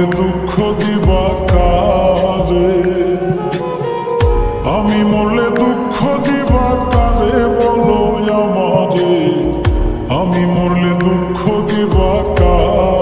দুঃখ দিবা কারে? আমি মরলে দুঃখ দিবা কারে বলো আমারে? আমি মরলে দুঃখ দিবা কারে?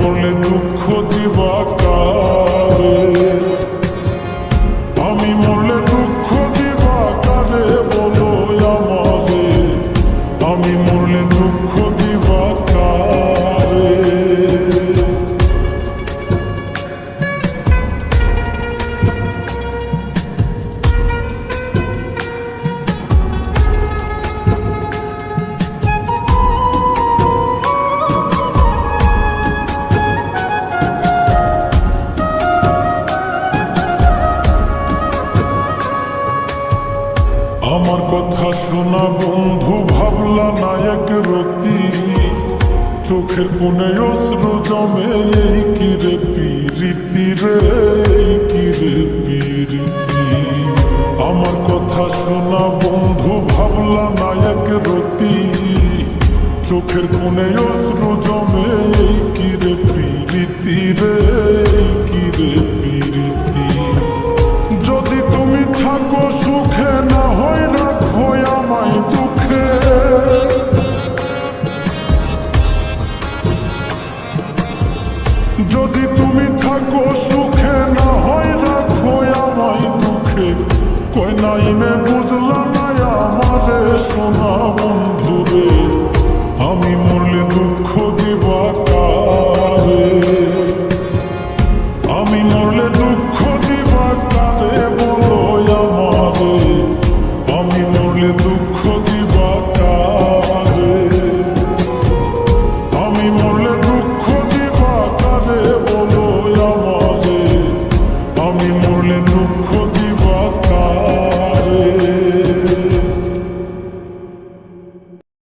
মরলে দুঃখ দিবা কারে রতি চোখের কোনে অস্ত্র জমে এই কি রে পিরিতি রে, এই পিরিতি? আমার কথা শোনা বন্ধু, ভাবলা নায়ক রতি। চোখের কোনে অস্ত্র জমে এই কি পিরিতি রে? যদি তুমি থাকো সুখে না হয় রাখো আমায় দুঃখে। কই নাই মে বুঝলা